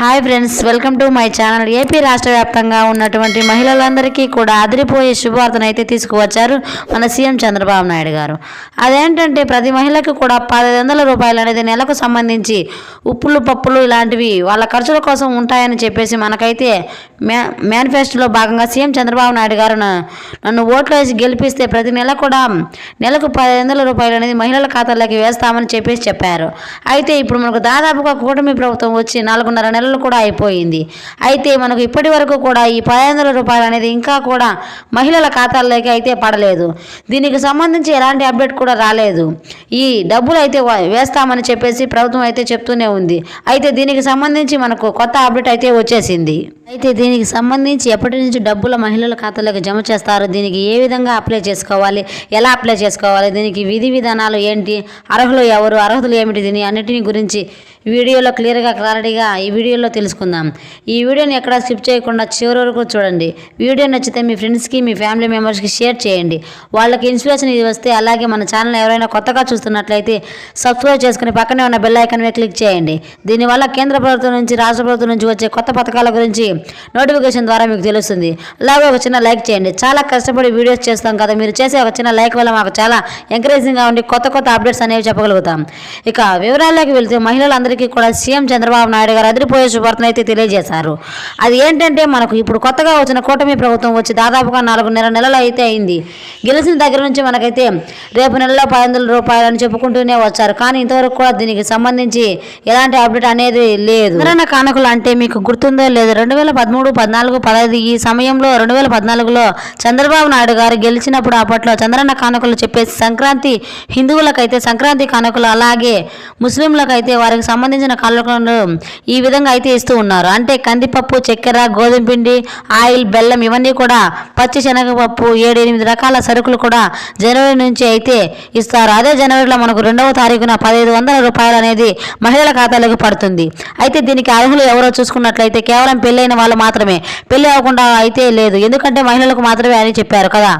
Hi friends welcome to my channel AP రాష్ట్ర వ్యాప్తంగా ఉన్నటువంటి మహిళలందరికీ కూడా అదిరిపోయే శుభవార్తను అయితే తీసుకువచ్చారు మన సీఎం చంద్రబాబు నాయుడు గారు. అదేంటంటే ప్రతి మహిళకు కూడా పదహైదు వందల రూపాయలు అనేది నెలకు సంబంధించి ఉప్పులు పప్పులు ఇలాంటివి వాళ్ళ ఖర్చుల కోసం ఉంటాయని చెప్పేసి మనకైతే మ్యా మేనిఫెస్టోలో భాగంగా సీఎం చంద్రబాబు నాయుడు గారు నన్ను ఓట్లు వేసి గెలిపిస్తే ప్రతి నెల కూడా నెలకు పదిహేను వందల రూపాయలు అనేది మహిళల ఖాతాలోకి వేస్తామని చెప్పేసి చెప్పారు. అయితే ఇప్పుడు మనకు దాదాపుగా కూటమి ప్రభుత్వం వచ్చి నాలుగున్నర నెలలు కూడా అయిపోయింది. అయితే మనకు ఇప్పటి వరకు కూడా ఈ పదిహేను వందల రూపాయలు అనేది ఇంకా కూడా మహిళల ఖాతాల్లోకి అయితే పడలేదు. దీనికి సంబంధించి ఎలాంటి అప్డేట్ కూడా రాలేదు. ఈ డబ్బులు అయితే వేస్తామని చెప్పేసి ప్రభుత్వం అయితే చెప్తూనే ఉంది. అయితే దీనికి సంబంధించి మనకు కొత్త అప్డేట్ అయితే వచ్చేసింది. అయితే దీనికి సంబంధించి ఎప్పటి నుంచి డబ్బుల మహిళల ఖాతాలోకి జమ చేస్తారు దీనికి ఏ విధంగా అప్లై చేసుకోవాలి ఎలా అప్లై చేసుకోవాలి దీనికి విధి విధానాలు ఏంటి అర్హులు ఎవరు అర్హతలు ఏమిటి దీని అన్నిటిని గురించి వీడియోలో క్లియర్గా క్లారిటీగా ఈ వీడియోలో తెలుసుకుందాం. ఈ వీడియోని ఎక్కడ స్కిప్ చేయకుండా చివరి వరకు చూడండి. వీడియో నచ్చితే మీ ఫ్రెండ్స్కి మీ ఫ్యామిలీ మెంబర్స్కి షేర్ చేయండి. వాళ్ళకి ఇన్స్పిరేషన్ ఇది వస్తే అలాగే మన ఛానల్ ఎవరైనా కొత్తగా చూస్తున్నట్లయితే సబ్స్క్రైబ్ చేసుకుని పక్కనే ఉన్న బెల్ ఐకాన్ మీద క్లిక్ చేయండి. దీనివల్ల కేంద్ర ప్రభుత్వం నుంచి రాష్ట్ర ప్రభుత్వం నుంచి వచ్చే కొత్త పథకాల గురించి నోటిఫికేషన్ ద్వారా మీకు తెలుస్తుంది. అలాగే ఒక చిన్న లైక్ చేయండి. చాలా కష్టపడి వీడియోస్ చేస్తాం కదా మీరు చేసే ఒక చిన్న లైక్ వల్ల మాకు చాలా ఎంకరేజింగ్గా ఉండి కొత్త కొత్త అప్డేట్స్ అనేవి చెప్పగలుగుతాం. ఇక వివరాల్లోకి వెళ్తే మహిళలందరికీ కూడా సీఎం చంద్రబాబు నాయుడు గారు అదిరిపోయే శుభార్తను అయితే తెలియజేశారు. అది ఏంటంటే మనకు ఇప్పుడు కొత్తగా వచ్చిన కూటమి ప్రభుత్వం వచ్చి దాదాపుగా నాలుగున్నర నెలలు అయితే అయింది. గెలిచిన దగ్గర నుంచి మనకైతే రేపు నెలలో పది వందల రూపాయలు అని చెప్పుకుంటూనే వచ్చారు. కానీ ఇంతవరకు కూడా దీనికి సంబంధించి ఎలాంటి అప్డేట్ అనేది లేదు. కానుకలు అంటే మీకు గుర్తుందో లేదు రెండు వేల పదమూడు పద్నాలుగు పదహైదు ఈ సమయంలో రెండు వేల పద్నాలుగులో చంద్రబాబు నాయుడు గారు గెలిచినప్పుడు అప్పట్లో చంద్రన్న కానుకలు చెప్పేసి సంక్రాంతి హిందువులకైతే సంక్రాంతి కానుకలు అలాగే ముస్లింలకైతే వారికి సంబంధించిన కానుకలను ఈ విధంగా అయితే ఇస్తూ ఉన్నారు. అంటే కందిపప్పు చక్కెర గోధుమ పిండి ఆయిల్ బెల్లం ఇవన్నీ కూడా పచ్చి శనగపప్పు ఏడు ఎనిమిది రకాల సరుకులు కూడా జనవరి నుంచి అయితే ఇస్తారు. అదే జనవరిలో మనకు రెండవ తారీఖున పదహైదు వందల రూపాయలు అనేది మహిళల ఖాతాలోకి పడుతుంది. అయితే దీనికి అర్హులు ఎవరో చూసుకున్నట్లయితే కేవలం పెళ్ళైన వాళ్ళు మాత్రమే. పెళ్ళి అవ్వకుండా అయితే లేదు. ఎందుకంటే మహిళలకు మాత్రమే అని చెప్పారు కదా.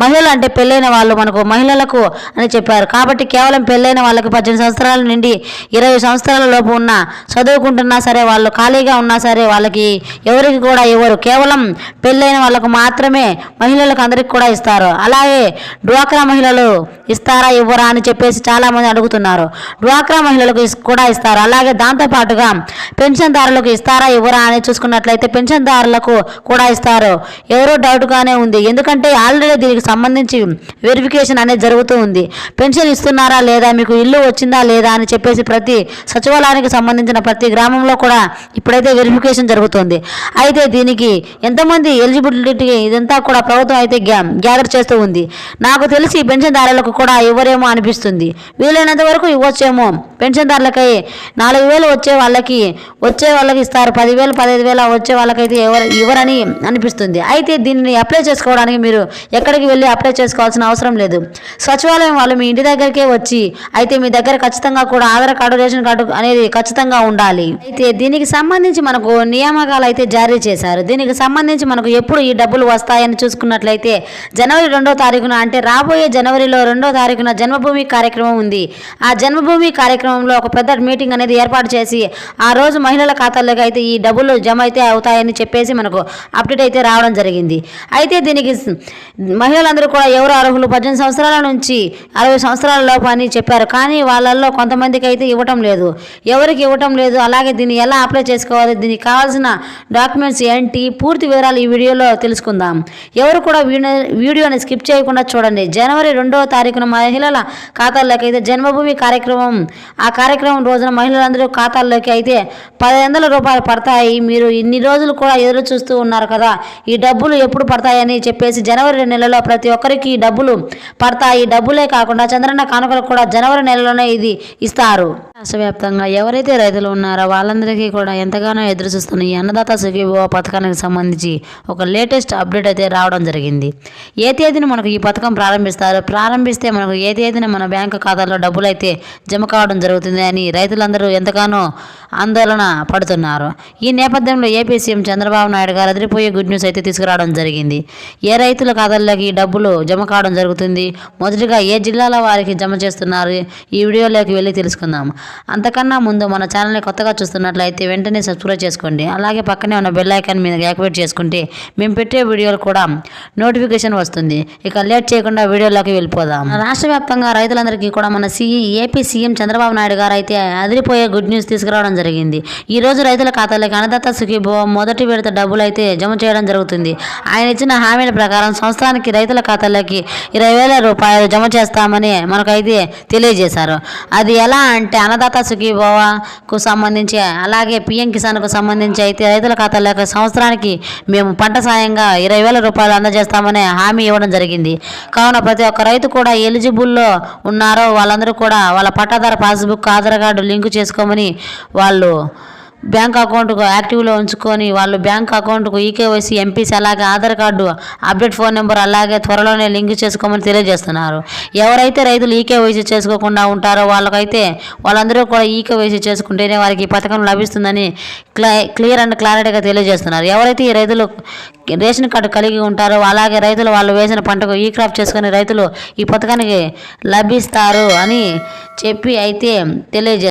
మహిళలు అంటే పెళ్ళైన వాళ్ళు మనకు మహిళలకు అని చెప్పారు. కాబట్టి కేవలం పెళ్ళైన వాళ్ళకి పద్దెనిమిది సంవత్సరాల నుండి ఇరవై సంవత్సరాల లోపు ఉన్న చదువుకుంటున్నా సరే వాళ్ళు ఖాళీగా ఉన్నా సరే వాళ్ళకి ఎవరికి కూడా ఇవ్వరు. కేవలం పెళ్ళైన వాళ్ళకు మాత్రమే మహిళలకు అందరికి కూడా ఇస్తారు. అలాగే డ్వాక్రా మహిళలు ఇస్తారా ఇవ్వరా అని చెప్పేసి చాలామంది అడుగుతున్నారు. డ్వాక్రా మహిళలకు కూడా ఇస్తారు. అలాగే దాంతోపాటుగా పెన్షన్దారులకు ఇస్తారా ఇవ్వరా అని చూసుకున్నట్లయితే పెన్షన్దారులకు కూడా ఇస్తారు. ఎవరో డౌట్గానే ఉంది. ఎందుకంటే ఆల్రెడీ దీనికి సంబంధించి వెరిఫికేషన్ అనేది జరుగుతూ ఉంది. పెన్షన్ ఇస్తున్నారా లేదా? మీకు ఇల్లు వచ్చిందా లేదా అని చెప్పేసి ప్రతి సచివాలయానికి సంబంధించిన ప్రతి గ్రామంలో కూడా ఇప్పుడైతే వెరిఫికేషన్ జరుగుతుంది. అయితే దీనికి ఎంతమంది ఎలిజిబిలిటీ ఇదంతా కూడా ప్రభుత్వం అయితే గ్యా గ్యాదర్ చేస్తూ ఉంది. నాకు తెలిసి పెన్షన్దారులకు కూడా ఇవ్వరేమో అనిపిస్తుంది. వీలైనంత వరకు ఇవ్వచ్చేమో. పెన్షన్దారులకై నాలుగు వేలు వచ్చే వాళ్ళకి వచ్చే వాళ్ళకి ఇస్తారు. పదివేలు పదహైదు వేల వచ్చే వాళ్ళకైతే ఎవరు ఇవ్వరని అనిపిస్తుంది. అయితే దీన్ని అప్లై చేసుకోవడానికి మీరు ఎక్కడికి వెళ్ళి అప్లై చేసుకోవాల్సిన అవసరం లేదు. సచివాలయం వాళ్ళు మీ ఇంటి దగ్గరికే వచ్చి అయితే మీ దగ్గర ఖచ్చితంగా కూడా ఆధార్ కార్డు రేషన్ కార్డు అనేది ఖచ్చితంగా ఉండాలి. అయితే దీనికి సంబంధించి మనకు నియామకాలు అయితే జారీ చేశారు. దీనికి సంబంధించి మనకు ఎప్పుడు ఈ డబ్బులు వస్తాయని చూసుకున్నట్లయితే జనవరి రెండో తారీఖున అంటే రాబోయే జనవరిలో రెండో తారీఖున జన్మభూమి కార్యక్రమం ఉంది. ఆ జన్మభూమి కార్యక్రమంలో ఒక పెద్ద మీటింగ్ అనేది ఏర్పాటు చేసి ఆ రోజు మహిళల ఖాతాల్లోకి అయితే ఈ డబ్బులు జమ అయితే అవుతాయని చెప్పేసి మనకు అప్డేట్ అయితే రావడం జరిగింది. అయితే దీనికి మహిళ మహిళలందరూ కూడా ఎవరు అర్హులు? పద్దెనిమిది సంవత్సరాల నుంచి అరవై సంవత్సరాల లోపు అని చెప్పారు. కానీ వాళ్ళల్లో కొంతమందికి అయితే ఇవ్వటం లేదు. ఎవరికి ఇవ్వటం లేదు? అలాగే దీన్ని ఎలా అప్లై చేసుకోవాలి? దీనికి కావాల్సిన డాక్యుమెంట్స్ ఏంటి? పూర్తి వివరాలు ఈ వీడియోలో తెలుసుకుందాం. ఎవరు కూడా వీడియో వీడియోని స్కిప్ చేయకుండా చూడండి. జనవరి రెండవ తారీఖున మహిళల ఖాతాల్లోకి అయితే జన్మభూమి కార్యక్రమం ఆ కార్యక్రమం రోజున మహిళలందరూ ఖాతాల్లోకి అయితే పది వందల రూపాయలు పడతాయి. మీరు ఇన్ని రోజులు కూడా ఎదురు చూస్తూ ఉన్నారు కదా. ఈ డబ్బులు ఎప్పుడు పడతాయని చెప్పేసి జనవరి నెలలో ప్రతి ఒక్కరికి డబ్బులు పడతాయి. డబ్బులే కాకుండా చంద్రన్న కానుకలు కూడా జనవరి నెలలోనే ఇది ఇస్తారు. రాష్ట్ర వ్యాప్తంగా ఎవరైతే రైతులు ఉన్నారో వాళ్ళందరికీ కూడా ఎంతగానో ఎదురు చూస్తున్న ఈ అన్నదాత సుఖీభవ పథకానికి సంబంధించి ఒక లేటెస్ట్ అప్డేట్ అయితే రావడం జరిగింది. ఏ తేదీన మనకు ఈ పథకం ప్రారంభిస్తారు? ప్రారంభిస్తే మనకు ఏ తేదీన మన బ్యాంకు ఖాతాలో డబ్బులు అయితే జమ కావడం జరుగుతుంది అని రైతులందరూ ఎంతగానో ఆందోళన పడుతున్నారు. ఈ నేపథ్యంలో ఏపీ సీఎం చంద్రబాబు నాయుడు గారు అదిరిపోయే గుడ్ న్యూస్ అయితే తీసుకురావడం జరిగింది. ఏ రైతుల ఖాతాల్లోకి డబ్బులు జమ కావడం జరుగుతుంది. మొదటిగా ఏ జిల్లాల వారికి జమ చేస్తున్నారు? ఈ వీడియోలోకి వెళ్ళి తెలుసుకుందాం. అంతకన్నా ముందు మన ఛానల్ని కొత్తగా చూస్తున్నట్లయితే వెంటనే సబ్స్క్రైబ్ చేసుకోండి. అలాగే పక్కనే ఉన్న బెల్ ఐకాన్ మీద యాక్టివేట్ చేసుకుంటే మేము పెట్టే వీడియోలు కూడా నోటిఫికేషన్ వస్తుంది. ఇక లేట్ చేయకుండా వీడియోలోకి వెళ్ళిపోదాం. రాష్ట్ర వ్యాప్తంగా రైతులందరికీ కూడా మన సీఈ ఏపీ సీఎం చంద్రబాబు నాయుడు గారు అయితే అదిరిపోయే గుడ్ న్యూస్ తీసుకురావడం జరిగింది. ఈ రోజు రైతుల ఖాతాలోకి అన్నదాత సుఖీభో మొదటి విడత డబ్బులు అయితే జమ చేయడం జరుగుతుంది. ఆయన ఇచ్చిన హామీల ప్రకారం సంవత్సరానికి రైతుల ఖాతాలోకి ఇరవై వేల రూపాయలు జమ చేస్తామని మనకైతే తెలియజేశారు. అది ఎలా అంటే అన్నదాత సుఖీభవకు సంబంధించి అలాగే పిఎం కిసాన్కు సంబంధించి అయితే రైతుల ఖాతాలోకి సంవత్సరానికి మేము పంట సాయంగా ఇరవై వేల రూపాయలు అందజేస్తామని హామీ ఇవ్వడం జరిగింది. కావున ప్రతి ఒక్క రైతు కూడా ఎలిజిబుల్లో ఉన్నారో వాళ్ళందరూ కూడా వాళ్ళ పట్టాదార పాస్బుక్ ఆధార్ కార్డు లింకు చేసుకోమని వాళ్ళు బ్యాంక్ అకౌంట్కు యాక్టివ్లో ఉంచుకొని వాళ్ళు బ్యాంక్ అకౌంట్కు ఈకేవైసీ ఎంపీసీ అలాగే Aadhaar card update phone number అలాగే త్వరలోనే లింక్ చేసుకోమని తెలియజేస్తున్నారు. ఎవరైతే రైతులు ఈకేవైసీ చేసుకోకుండా ఉంటారో వాళ్ళకైతే వాళ్ళందరూ కూడా ఈకేవైసీ చేసుకుంటేనే వారికి ఈ పథకం లభిస్తుందని క్లై క్లియర్ అండ్ క్లారిటీగా తెలియజేస్తున్నారు. ఎవరైతే ఈ రైతులు రేషన్ కార్డు కలిగి ఉంటారో అలాగే రైతులు వాళ్ళు వేసిన పంటకు ఈ క్రాప్ చేసుకుని రైతులు ఈ పథకానికి లభిస్తారు అని చెప్పి అయితే తెలియజే